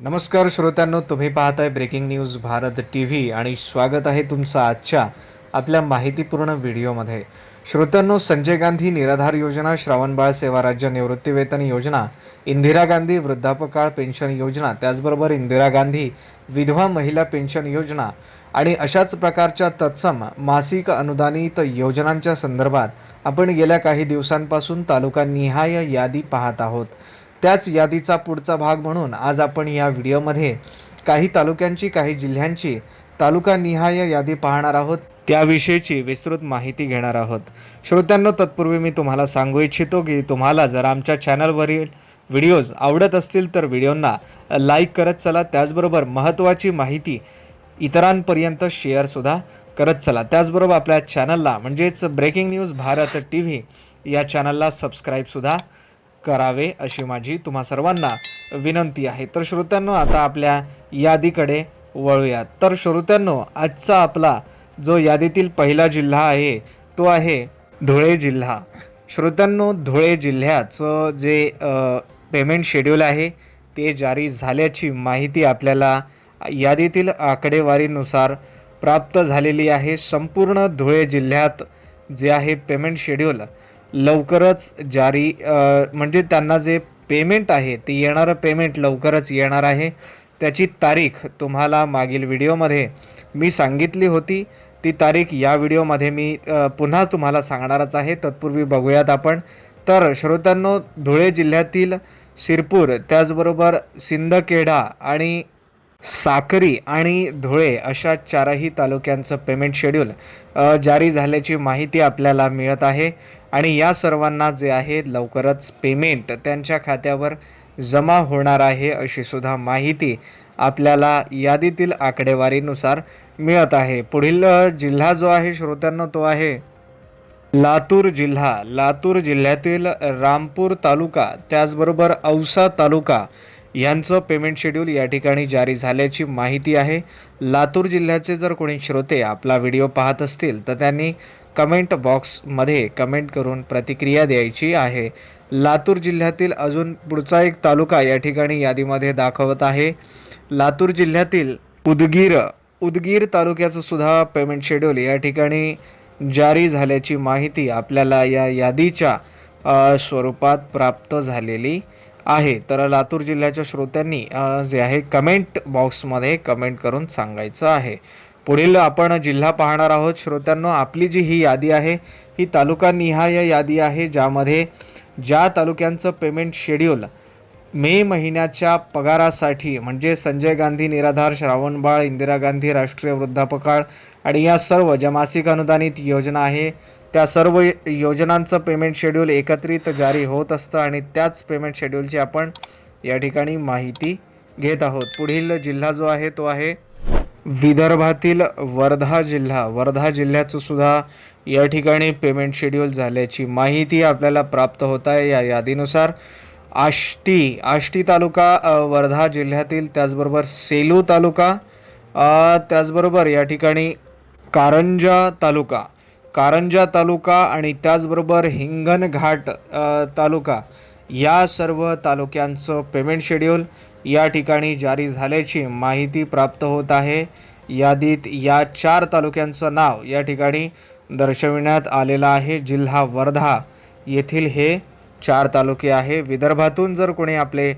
नमस्कार श्रोत्यांनो तुम्ही पाहताय breaking news Bharat T V आणि स्वागत आहे तुमचं आजच्या आपल्या माहितीपूर्ण व्हिडिओमध्ये. श्रोत्यांनो संजय गांधी निराधार योजना श्रावणबाळ सेवा राज्य निवृत्तीवेतन योजना इंदिरा गांधी वृद्धापकाळ पेन्शन योजना त्याचबरोबर इंदिरा गांधी विधवा महिला पेन्शन योजना आणि अशाच प्रकारच्या तत्सम मासिक अनुदानित योजनांच्या संदर्भात आपण गेल्या काही दिवसांपासून तालुका निहाय यादी पाहत आहोत. त्याच यादीचा पुढचा भाग म्हणून आज आपण या व्हिडिओमध्ये काही तालुक्यांची काही जिल्ह्यांची तालुकानिहाय यादी पाहणार आहोत. त्याविषयीची विस्तृत माहिती घेणार आहोत. श्रोत्यांनो तत्पूर्वी मी तुम्हाला सांगू इच्छितो की तुम्हाला जर आमच्या चॅनलवरील व्हिडिओज आवडत असतील तर व्हिडिओंना लाईक करत चला. त्याचबरोबर महत्त्वाची माहिती इतरांपर्यंत शेअरसुद्धा करत चला. त्याचबरोबर आपल्या चॅनलला म्हणजेच breaking news Bharat T V या चॅनलला सबस्क्राईबसुद्धा करावे अशी माझी तुम्हा सर्वांना विनंती आहे. तर श्रोत्यांनो आता आपल्या यादीकडे वळूयात. तर श्रोत्यांनो आजचा आपला जो यादीतील पहिला जिल्हा आहे तो आहे धुळे जिल्हा. श्रोत्यांनो धुळे जिल्ह्याचं जे पेमेंट शेड्यूल आहे ते जारी झाल्याची माहिती आपल्याला यादीतील आकडेवारीनुसार प्राप्त झालेली आहे. संपूर्ण धुळे जिल्ह्यात जे आहे पेमेंट शेड्यूल लवकरच जारी म्हणजे त्यांना जे पेमेंट आहे ते येणारं पेमेंट लवकरच येणार आहे. त्याची तारीख तुम्हाला मागील व्हिडिओमध्ये मी सांगितली होती. ती तारीख या व्हिडिओमध्ये मी पुन्हा तुम्हाला सांगणारच आहे. तत्पूर्वी बघूयात आपण. तर श्रोत्यांनो धुळे जिल्ह्यातील शिरपूर त्याचबरोबर सिंदखेडा आणि साक्री आणि धुळे अशा चारही तालुक्यांचं पेमेंट शेड्यूल जारी झाल्याची माहिती आपल्याला मिळत आहे. आणि या सर्वांना जे आहे लवकरच पेमेंट त्यांच्या खात्यावर जमा होणार आहे अशी सुद्धा माहिती आपल्याला यादीतील आकडेवारीनुसार मिळत आहे. पुढील जिल्हा जो आहे श्रोत्यांना तो आहे लातूर जिल्हा. लातूर जिल्ह्यातील रामपूर तालुका त्याचबरोबर औसा तालुका यांचं पेमेंट शेड्यूल या ठिकाणी जारी झाल्याची माहिती आहे. लातूर जिल्ह्याचे जर कोणी श्रोते आपला व्हिडिओ पाहत असतील तर त्यांनी कमेंट बॉक्समध्ये कमेंट करून प्रतिक्रिया द्यायची आहे. लातूर जिल्ह्यातील अजून पुढचा एक तालुका या ठिकाणी यादीमध्ये दाखवत आहे. लातूर जिल्ह्यातील उदगीर उदगीर तालुक्याचं सुद्धा पेमेंट शेड्यूल या ठिकाणी जारी झाल्याची माहिती आपल्याला या यादीच्या स्वरूपात प्राप्त झालेली आहे. तर लातूर जिल्ह्याच्या श्रोत्यांनी जे आहे कमेंट बॉक्समध्ये कमेंट करून सांगायचं आहे. पुढील आपण जिल्हा पाहणार आहोत. श्रोत्यांनो आपली जी ही यादी आहे ही तालुका निहाय यादी आहे ज्यामध्ये ज्या तालुक्यांचं पेमेंट शेड्यूल मे महिन्याच्या पगारासाठी म्हणजे संजय गांधी निराधार श्रावणबाळ इंदिरा गांधी राष्ट्रीय वृद्धापकाळ आणि या सर्व ज्या मासिक अनुदानित योजना आहे त्या सर्व योजनांचं पेमेंट शेड्यूल एकत्रित जारी होत असतं आणि त्याच पेमेंट शेड्यूलची आपण या ठिकाणी माहिती घेत आहोत. पुढील जिल्हा जो आहे तो आहे विदर्भातील वर्धा जिल्हा. वर्धा जिल्ह्याचं सुद्धा या ठिकाणी पेमेंट शेड्यूल झाल्याची माहिती आपल्याला प्राप्त होत आहे या यादीनुसार. आष्टी आष्टी तालुका वर्धा जिल्ह्यातील त्याचबरोबर सेलू तालुका त्याचबरोबर या ठिकाणी कारंजा तालुका. कारंजा तालुका आणि त्याचबरोबर हिंगणघाट तालुका या सर्व तालुक्यांचं पेमेंट शेड्यूल या ठिकाणी जारी झाल्याची माहिती प्राप्त होत आहे. यादीत या चार तालुक्यांचं नाव या ठिकाणी दर्शविण्यात आलेलं आहे. जिल्हा वर्धा येथील हे चार तालुके आहे. विदर्भातून जर कोणी आपले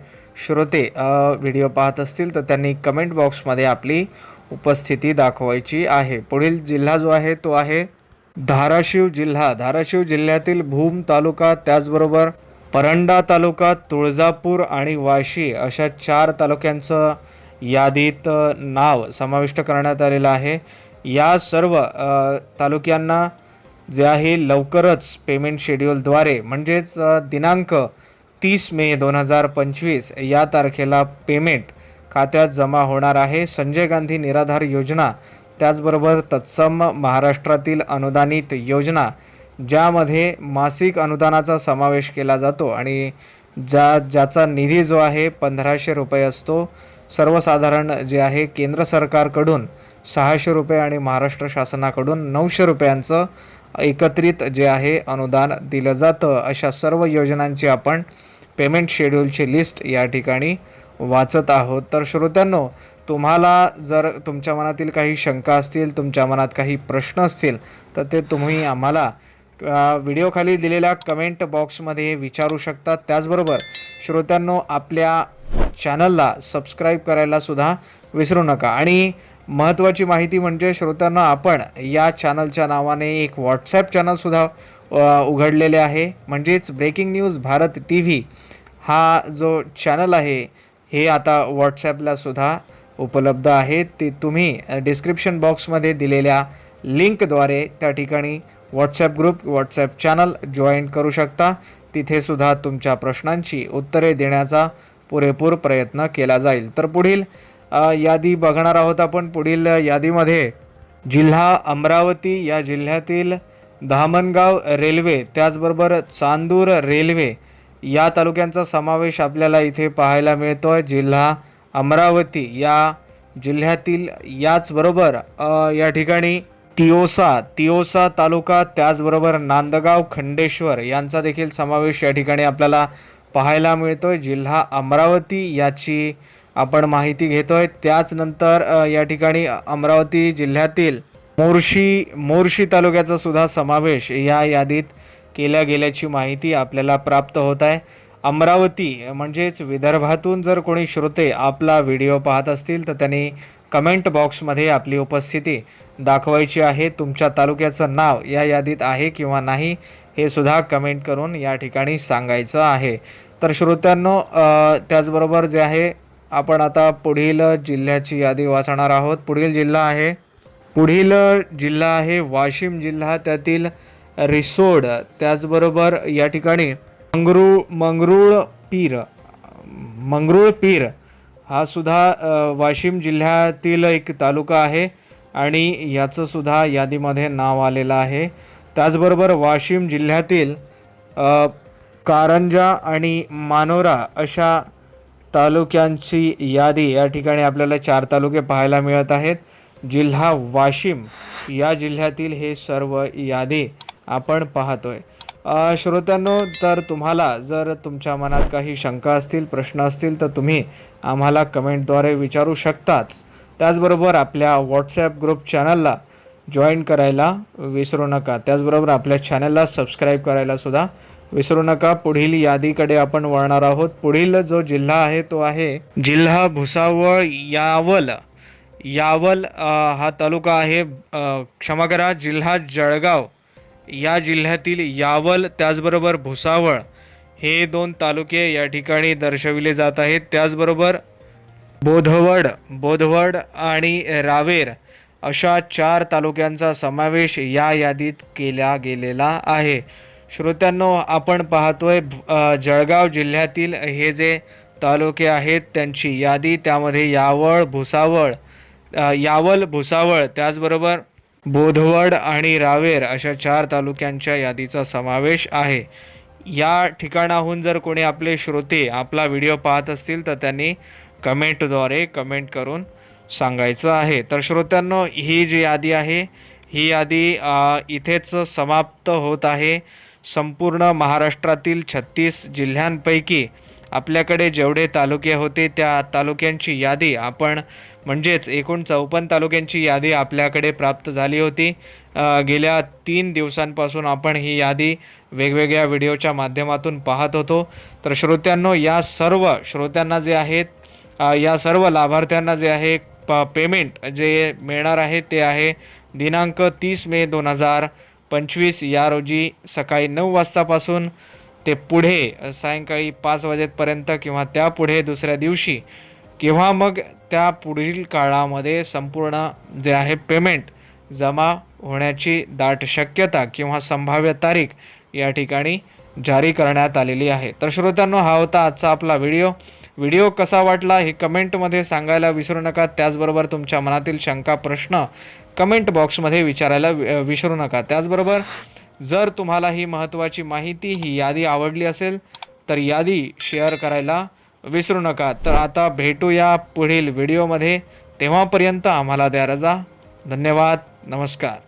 श्रोते व्हिडिओ पाहत असतील तर त्यांनी कमेंट बॉक्समध्ये आपली उपस्थिती दाखवायची आहे. पुढील जिल्हा जो आहे तो आहे धाराशिव जिल्हा. धाराशिव जिल्ह्यातील भूम तालुका त्याचबरोबर परंडा तालुका तुळजापूर आणि वाशी अशा चार तालुक्यांचं यादीत नाव समाविष्ट करण्यात आलेलं आहे. या सर्व तालुक्यांना जे आहे लवकरच पेमेंट शेड्यूलद्वारे म्हणजेच दिनांक तीस मे दोन हजार पंचवीस या तारखेला पेमेंट खात्यात जमा होणार आहे. संजय गांधी निराधार योजना त्याचबरोबर तत्सम महाराष्ट्रातील अनुदानित योजना ज्यामध्ये मासिक अनुदानाचा समावेश केला जातो आणि ज्या ज्याचा निधी जो आहे पंधराशे रुपये असतो. सर्वसाधारण जे आहे केंद्र सरकारकडून सहाशे रुपये आणि महाराष्ट्र शासनाकडून नऊशे रुपयांचं एकत्रित जे आहे अनुदान दिलं जातं. अशा सर्व योजनांची आपण पेमेंट शेड्यूलची लिस्ट या ठिकाणी वाचत आहोत. तर श्रोत्यांनो तुम्हाला जर तुमच्या मनातील काही शंका असतील तुमच्या मनात काही प्रश्न असतील तर ते तुम्ही आम्हाला व्हिडिओखाली दिलेल्या कमेंट बॉक्समध्ये विचारू शकता. त्याचबरोबर श्रोत्यांनो आपल्या चॅनलला सबस्क्राईब करायला सुद्धा विसरू नका. आणि महत्त्वाची माहिती म्हणजे श्रोत्यांना आपण या चॅनलच्या नावाने एक व्हॉट्सॲप चॅनलसुद्धा उघडलेले आहे. म्हणजेच breaking news Bharat T V हा जो चॅनल आहे हे आता व्हॉट्सॲपला सुद्धा उपलब्ध आहे. ते तुम्ही डिस्क्रिप्शन बॉक्समध्ये दिलेल्या लिंकद्वारे त्या ठिकाणी WhatsApp group WhatsApp channel join करू शकता. तिथे सुद्धा तुमच्या प्रश्नांची उत्तरे देण्याचा पुरेपूर प्रयत्न केला जाईल. तर पुढील यादी बघणार आहोत आपण. पुढील यादीमध्ये जिल्हा अमरावती या जिल्ह्यातील धामणगाव रेल्वे त्याचबरोबर चांदूर रेल्वे या तालुक्यांचा समावेश आपल्याला इथे पाहायला मिळतो आहे जिल्हा अमरावती या जिल्ह्यातील याचबरोबर या ठिकाणी तिओसा तिओसा तालुका त्याचबरोबर नांदगाव खंडेश्वर यांचा देखील समावेश या ठिकाणी आपल्याला पाहायला मिळतोय. जिल्हा अमरावती याची आपण माहिती घेतोय. त्याचनंतर या ठिकाणी अमरावती जिल्ह्यातील मोर्शी मोर्शी तालुक्याचा सुद्धा समावेश या यादीत केल्या गेल्याची माहिती आपल्याला प्राप्त होत आहे. अमरावती म्हणजेच विदर्भातून जर कोणी श्रोते आपला व्हिडिओ पाहत असतील तर त्यांनी कमेंट बॉक्समध्ये आपली उपस्थिती दाखवायची आहे. तुमच्या तालुक्याचं नाव या यादीत आहे किंवा नाही हे सुद्धा कमेंट करून या ठिकाणी सांगायचं आहे. तर श्रोत्यांनो त्याचबरोबर जे आहे आपण आता पुढील जिल्ह्याची यादी वाचणार आहोत. पुढील जिल्हा आहे पुढील जिल्हा आहे वाशिम जिल्हा. त्यातील रिसोड त्याचबरोबर या ठिकाणी मंगरूळ मंगरूळ पीर मंगरूळ पीर हा सुद्धा वाशिम जिल्ह्यातील एक तालुका आहे आणि याचं सुद्धा यादीमध्ये नाव आलेलं आहे. त्याचबरोबर वाशिम जिल्ह्यातील कारंजा आणि मानोरा अशा तालुक्यांची यादी या ठिकाणी आपल्याला चार तालुके पाहायला मिळत आहेत. जिल्हा वाशिम या जिल्ह्यातील हे सर्व यादी आपण पाहतोय. श्रोत्यांनो तर तुम्हाला जर तुमच्या मनात काही शंका असतील प्रश्न असतील तर तुम्ही आम्हाला कमेंटद्वारे विचारू शकताच. त्याचबरोबर आपल्या व्हॉट्सॲप ग्रुप चॅनलला जॉईन करायला विसरू नका. त्याचबरोबर आपल्या चॅनलला सबस्क्राईब करायला सुद्धा विसरू नका. पुढील यादीकडे आपण वळणार आहोत. पुढील जो जिल्हा आहे तो आहे जिल्हा भुसावळ यावल. यावल हा तालुका आहे क्षमा करा जिल्हा जळगाव. या जिल्ह्यातील यावल त्याचबरोबर भुसावळ हे दोन तालुके या ठिकाणी दर्शविले जात आहेत. त्याचबरोबर बोधवड बोधवड आणि रावेर अशा चार तालुक्यांचा समावेश या यादीत केला गेलेला आहे. श्रोत्यांनो आपण पाहतोय जळगाव जिल्ह्यातील हे जे तालुके आहेत त्यांची यादी. त्यामध्ये यावळ भुसावळ यावल भुसावळ त्याचबरोबर बोधवड आणि रावेर अशा चार तालुक्यांच्या यादीचा समावेश आहे. या ठिकाणाहून जर कोणी आपले श्रोते आपला व्हिडिओ पाहत असतील तर त्यांनी कमेंटद्वारे कमेंट करून सांगायचं आहे. तर श्रोत्यांनो ही जी यादी आहे ही यादी इथेच समाप्त होत आहे. संपूर्ण महाराष्ट्रातील छत्तीस जिल्ह्यांपैकी आपल्याकडे जेवढे तालुके होते त्या तालुक्यांची यादी आपण म्हणजेच एकूण चौपन्न तालुक्यांची यादी आपल्याकडे प्राप्त झाली होती. गेल्या तीन दिवसांपासून आपण ही यादी वेगवेगळ्या व्हिडिओच्या माध्यमातून पाहत होतो. तर श्रोत्यांनो या सर्व श्रोत्यांना जे आहेत या सर्व लाभार्थ्यांना जे आहे प पेमेंट जे मिळणार आहे ते आहे दिनांक तीस मे दोन हजार पंचवीस या रोजी सकाळी नऊ वाजतापासून ते पुढे सायंकाळी पाच वाजेपर्यंत किंवा त्यापुढे दुसऱ्या दिवशी किंवा मग त्या पुढील काळामध्ये संपूर्ण जे आहे पेमेंट जमा होण्याची दाट शक्यता किंवा संभाव्य तारीख या ठिकाणी जारी करण्यात आलेली आहे. तर श्रोत्यांनो हा होता आजचा आपला व्हिडिओ. व्हिडिओ कसा वाटला हे कमेंटमध्ये सांगायला विसरू नका. त्याचबरोबर तुमच्या मनातील शंका प्रश्न कमेंट बॉक्समध्ये विचारायला विसरू नका. त्याचबरोबर जर तुम्हाला ही महत्त्वाची माहिती ही यादी आवडली असेल तर यादी शेअर करायला विसरू नका. तर आता भेटूया पुढील व्हिडिओमध्ये. तेव्हापर्यंत आम्हाला द्या रजा. धन्यवाद. नमस्कार.